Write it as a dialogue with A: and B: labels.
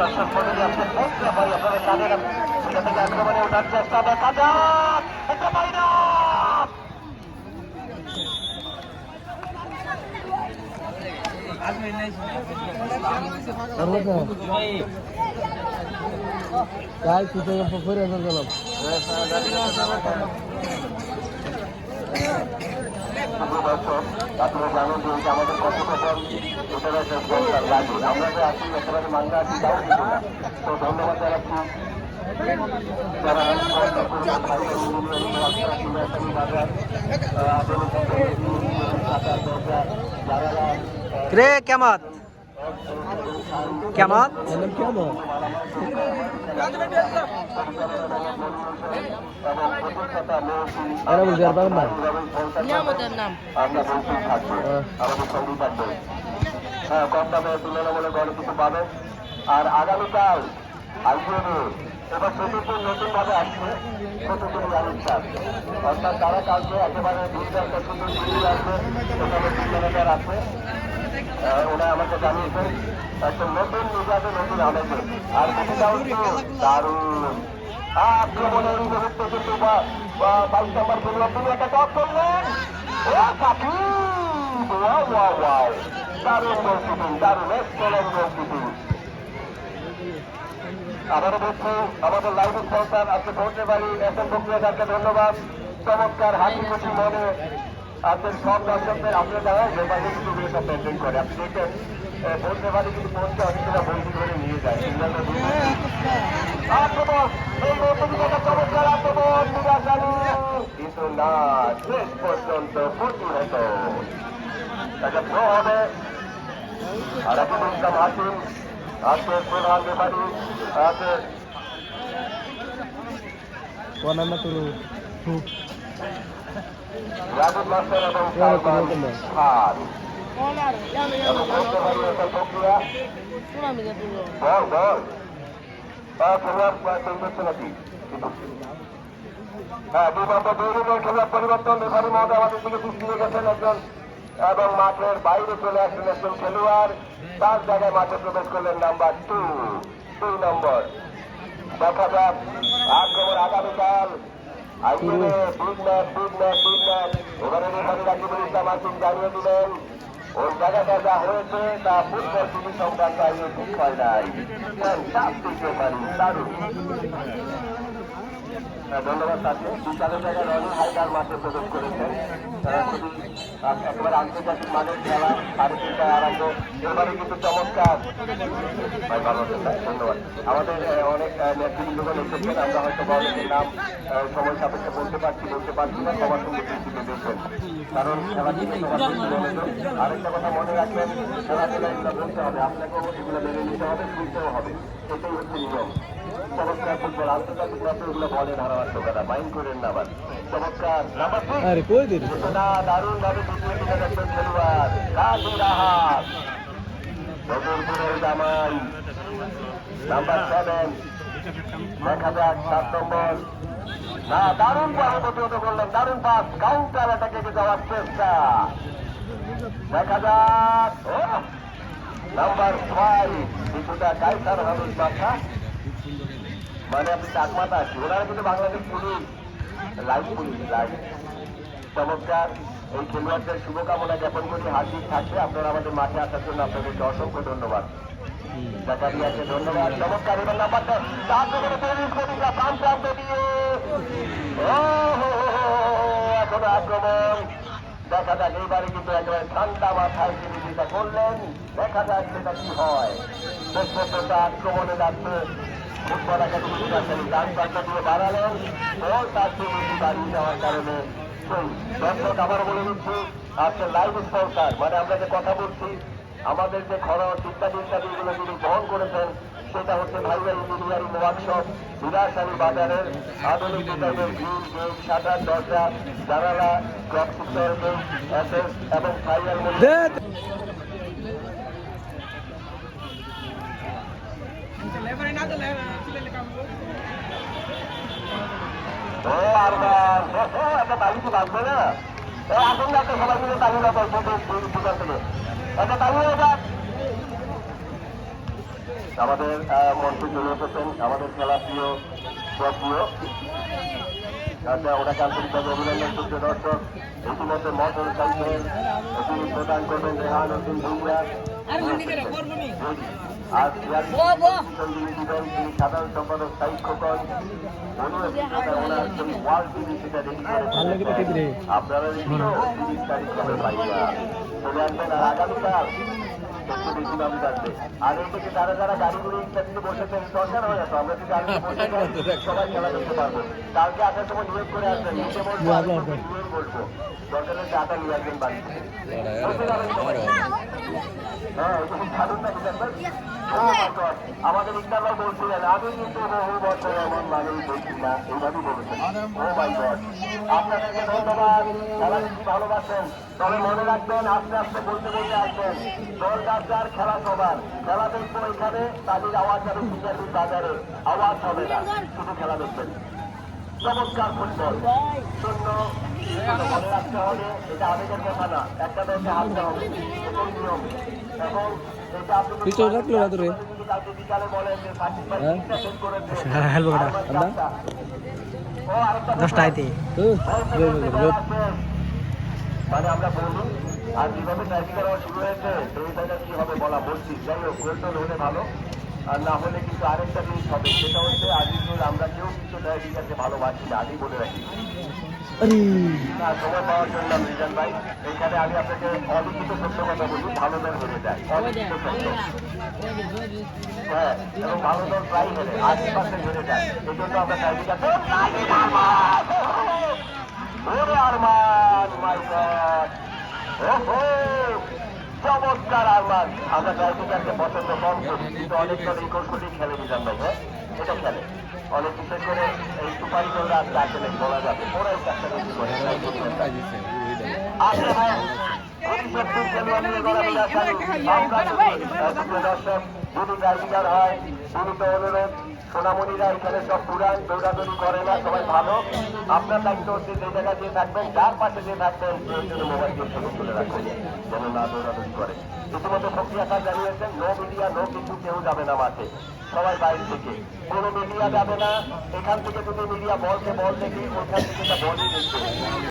A: দর্শক মন্ডলী আপনার বলতে হয় আপনারা কাদের সেটা থেকে আক্রমণে ওঠার চেষ্টা দেখা যাক এটা বাইরে
B: काय तिथे पोखरी असं गेलं
A: প্রিয় দর্শক আপনারা জানেন যে আমাদের কথোপকথন ইন্টারন্যাশনাল স্পন্সার লাগবে আমরা যে আছি একেবারে মাঙ্গা আছি তাও কিছু না তো ধন্যবাদ জানাচ্ছি যারা
C: রে, কেমন? কেমন?
B: এরা বুঝতে পারবেন না?
D: নাম।
A: থাকবে হ্যাঁ কম দামে তুলনামূলক ঘরে কিছু পাবেন আর আগামীকাল আইপিএলে এবার প্রতিদিন নতুন ভাবে আসছে প্রতিদিন জানিস অর্থাৎ তারা কালকে একেবারে দুইটা সুন্দর আসবে। সেখানে আছে। ওরা আমাকে জানিয়েছেন একটা নতুন নতুন আমেজে আর দারুণ। আক্রমণের মুহূর্তে কিন্তু বাইশ নম্বর তিনি একটা টপ করলেন। আমাদের লাইভ আজকে ধন্যবাদ। চমৎকার হাসি খুশি মনে। আজকের সব দর্শকদের, আপনার দ্বারা যোগাযোগ এগুলো সব মেনটেন করে। আপনি দেখেন পৌঁছে বাড়ি কিন্তু পৌঁছে অনেকটা বন্দি করে নিয়ে যায়। আক্রমণ! এই নতুন একটা চমৎকার আক্রমণ নিরাশালী কিন্তু না, শেষ পর্যন্ত প্রতিহত। একটা থ্রো হবে। আর এখন ইসলাম হাসিম আছে, প্রধান ব্যাপারী
B: কোনান্না তুলু
A: রাজুদ পরিবর্তন রেফারি মহোদয় আমাদের দিকে দৃষ্টি রেখেছেন একজন এবং মাঠের বাইরে চলে আসছেন একজন খেলোয়াড়। তার জায়গায় মাঠে প্রবেশ করলেন নাম্বার টু দুই নম্বর। দেখা যাক আক্রমণ আগামীকাল। আইপিএলে big match big match big match এবারে রেফারি আসিম জানিয়ে দিলেন ওর জায়গাটা যা হয়েছে, তা ফুটবল টিভি সংবাদ আইনে ঠিক নাই। দারুণ ধন্যবাদ তাকে বিশালের জায়গায় রনি হাইদার মাঠে প্রবেশ করেছেন তারা একেবারে আন্তর্জাতিক মানের খেলা। সাড়ে তিনটায় আরম্ভ। এবারে কিন্তু চমৎকার। ধন্যবাদ। আমাদের অনেক নেতৃবৃন্দগণ এসেছেন। আমরা হয়তো অনেকের নাম সময় সাপেক্ষে বলতে পারছি বলতে পারছি না। সবার সঙ্গে দৃষ্টিতে দেখবেন কারণ খেলা থেকে সবার দৃষ্টি আরেকটা কথা মনে রাখবেন খেলাধুলা এগুলো বলতে হবে। আপনাকেও এগুলো মেনে নিতে হবে, শুনতেও হবে। এটাই হচ্ছে নিয়ম। চমৎকার দারুণ ভাবে পিছিয়ে দিলেন একজন নাম্বার সেভেন দেখা যাক সাত নম্বর দারুণ পাস প্রতিহত করলেন দারুণ পাস কাউন্টার অ্যাটাকে যাওয়ার চেষ্টা দেখা যাক নাম্বার ফাইভ কিছুটা কাইসার বাসা মানে আপনি চাকমাতা আছি। ওনারা কিন্তু Bangladesh police. Live police live চমৎকার। এই খেলোয়াড়দের শুভকামনা জ্ঞাপন করি। হার্দিক থাকবে। আপনারা আমাদের মাঠে আসার জন্য আপনাদেরকে অসংখ্য ধন্যবাদ। ধন্যবাদ। চমৎকার। আক্রমণ। দেখা যাক, এইবারে ঠান্ডা মাথায় দেখা যাক সেটা কি হয়। আক্রমণে যাচ্ছে তার থেকে দাঁড়িয়ে যাওয়ার কারণে দর্শক আবার বলে দিচ্ছি লাইভ স্পন্সার মানে আমরা যে কথা বলছি আমাদের যে খরচ ইত্যাদি ইত্যাদি এগুলো যিনি বহন করেছেন সেটা হচ্ছে ভাইয়া ইঞ্জিনিয়ারিং ওয়ার্কশপ বিলাসালী বাজারের আধুনিক শাটার দরজা জানালা এবং ফাইয়ার মধ্যে
B: দে
A: ও আর আমাদের মঞ্চে চলে এসেছেন। আমাদের খেলা প্রিয় প্রিয় আচ্ছা ওনাকে আন্তরিকভাবে অভিনন্দন করছে দর্শক। ইতিমধ্যে সাইকেল তিনি প্রদান করবেন রেহান উদ্দিন ভুইয়া সাধারণ সম্পাদক সাইদ খোকন উনি ওনার সেই ওয়ার্ল্ড টিভি সেটা রেডি
B: ভালো লাগে
A: করে
B: টিভি রে।
A: আপনারা তিরিশ তারিখ হবে ভাইয়া চলে আসবেন আর আগামীকাল এই থেকে যারা যারা গাড়িগুলো ইত্যাদিতে বসেছেন দরকার হয় তো আমরা যদি আগে বসে সবাই খেলা করতে পারব কালকে আসার সময় নিয়োগ করে আসবেন নিচে বলব আমি নিয়োগ বলব দরকার হলে নিয়ে আসবেন। হ্যাঁ খুব ভালো না আমাদের ভাই বলছিলেন আমি কিন্তু মানুষ দেখি না ও মাই গড আপনাদেরকে ধন্যবাদ খেলা বেশি ভালোবাসেন তবে মনে রাখবেন আস্তে আস্তে বলতে বলতে আসবেন দল যার খেলা সবার খেলা দেখব তাদের আওয়াজ যাবে আওয়াজ হবে না শুধু খেলা দেখবেন চমৎকার ফুটবল। শূন্য মনে রাখতে হবে এটা আবেগের কথা না একটা দলকে হারতে হবে এটাই নিয়ম। এবং
B: পিছনে রাখল না তোরে?
A: আমার। মানে বলি আর যেভাবে ট্রাইকিং করা শুরু হয়েছে সেই জায়গায় কি হবে বলা বলছি। যাই হোক গোল হলে ভালো। আর না হলে কিন্তু আরেকটা জিনিস হবে। সেটা হচ্ছে আজিজুল আমরা কেউ কিছু ট্রাইকিংকে ভালোবাসি না আজই বলে রাখি। সময় পাওয়ার জন্য রিজন ভাই। এখানে আমি আপনাকে অলিখিত সত্য কথা বলি ভালো দল হেরে যায় অলিখিত সত্য। হ্যাঁ এবং ভালো দল প্রায় আশি পার্সেন্ট যায়। এই জন্য আমরা ট্রাইকিংটাকে ওরে আরমান মাই গড ওহো! চমৎকার আরমান আমরা ট্রাইকিংটাকে পছন্দ কম করি কিন্তু অনেক দল খেলে নিজাম ভাই হ্যাঁ? এটা খেলে। অনেক বিশেষ করে এই সুপারি দলরা আজকে আসে নাকি বলা যাবে, ওরা এই বেশি করে আচ্ছা ভাই দর্শক, যদি ট্রাইকিংটার হয় অনুরোধ। সোনামণিরা এখানে সব পুরান দৌড়াদৌড়ি করে না, সবাই ভালো। আপনার দায়িত্ব হচ্ছে যে জায়গায় যে থাকবেন, যার পাশে যে থাকবেন, সেই মোবাইল ছবি তুলে রাখবেন যেন না দৌড়াদৌড়ি করে। ইতিমধ্যে প্রক্রিয়া স্যার জানিয়েছেন নো মিডিয়া নো কিছু, কেউ যাবে না মাঠে, সবাই বাইরে থেকে। কোনো মিডিয়া যাবে না, এখান থেকে যদি মিডিয়া বলকে বল দেখি ওইখান থেকে বলই দেখবে।